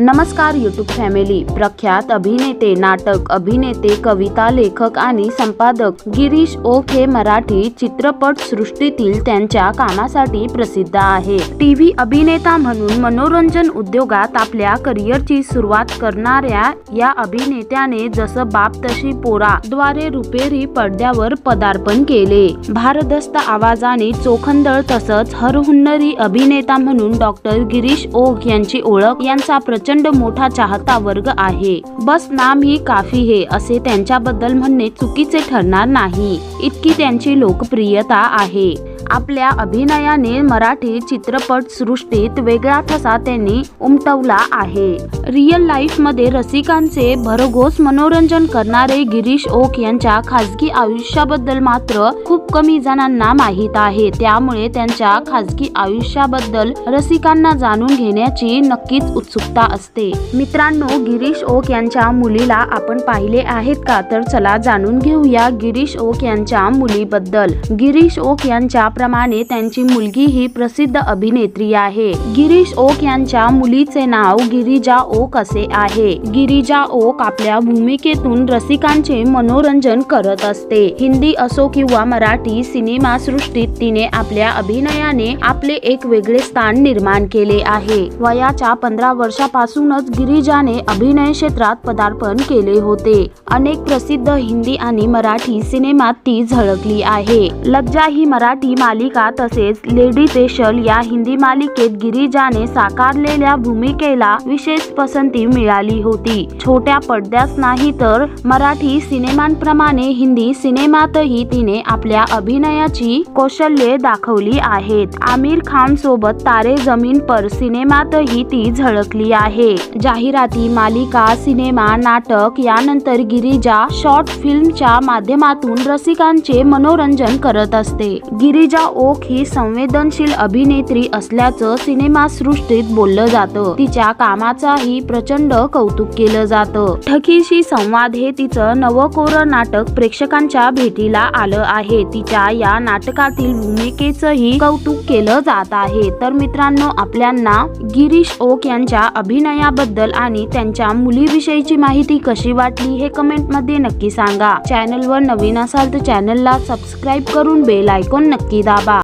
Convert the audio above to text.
नमस्कार YouTube family प्रख्यात अभिनेते नाटक अभिनेते कविता लेखक आणि संपादक गिरीश ओक हे मराठी चित्रपट सृष्टीतील त्यांच्या कामासाठी प्रसिद्ध आहे टी व्ही अभिनेता म्हणून मनोरंजन उद्योगात आपल्या करिअरची सुरुवात करणाऱ्या या अभिनेत्याने जसं बाप तशी पोरा द्वारे रुपेरी पडद्यावर पदार्पण केले. भारदस्त आवाजाने चोखंदळ तसंच हरहुन्नरी अभिनेता म्हणून डॉक्टर गिरीश ओक यांची ओळख यांचा प्रचंड मोठा चाहता वर्ग आहे. बस नाम ही काफी है असे त्यांच्याबद्दल म्हणणे चुकीचे ठरणार नाही. इतकी त्यांची लोकप्रियता आहे. आपल्या अभिनयाने मराठी चित्रपट सृष्टीत वेगळा ठसा त्यांनी उमटवला आहे. रिअल लाईफमध्ये रसिकांचे भरघोस मनोरंजन करणारे गिरीश ओक यांच्या खाजगी आयुष्याबद्दल मात्र खूप कमी जणांना माहीत आहे. त्यामुळे त्यांच्या खाजगी आयुष्याबद्दल रसिकांना जाणून घेण्याची नक्कीच उत्सुकता असते. मित्रांनो गिरीश ओक यांच्या मुलीला आपण पाहिले आहेत का? तर चला जाणून घेऊया गिरीश ओक यांच्या मुलीबद्दल. गिरीश ओक यांच्या याप्रमाणे त्यांची मुलगी ही प्रसिद्ध अभिनेत्री आहे. गिरीश ओक यांच्या मुलीचे नाव गिरिजा ओक असे आहे. गिरिजा ओक आपल्या भूमिकेतून रसिकांचे मनोरंजन करत असते. हिंदी असो किंवा मराठी सिनेमा सृष्टीत तिने आपल्या अभिनयाने आपले एक वेगळे स्थान निर्माण केले आहे. वयाच्या पंधरा वर्षापासूनच गिरिजाने अभिनय क्षेत्रात पदार्पण केले होते. अनेक प्रसिद्ध हिंदी आणि मराठी सिनेमात ती झळकली आहे. लज्जा ही मराठी मालिका तसेच लेडी स्पेशल या हिंदी मालिकेत गिरिजाने साकारलेल्या भूमिकेला विशेष पसंती मिळाली होती. छोट्या पडद्यास नाही तर मराठी सिनेमांप्रमाणे हिंदी सिनेमातही तिने आपल्या अभिनयाची कौशल्ये दाखवली आहेत. आमिर खान सोबत तारे जमीन पर सिनेमातही ती झळकली आहे. जाहिराती मालिका सिनेमा नाटक यानंतर गिरिजा शॉर्ट फिल्मच्या माध्यमातून रसिकांचे मनोरंजन करत असते. गिरिजा ओक ही संवेदनशील अभिनेत्री असल्याचं सिनेमा सृष्टीत बोललं जातं. तिच्या कामाचाही प्रचंड कौतुक केलं जातं. ठकीशी संवाद हे तिचं नवकोर नाटक प्रेक्षकांच्या भेटीला आलं आहे. तिच्या या नाटकातील भूमिकेचंही कौतुक केलं जात आहे. तर मित्रांनो आपल्यांना गिरीश ओक यांच्या अभिनयाबद्दल आणि त्यांच्या मुलीविषयीची माहिती कशी वाटली हे कमेंटमध्ये नक्की सांगा. चॅनलवर नवीन असाल तर चॅनलला सबस्क्राईब करून बेल आयकॉन नक्की 기다봐.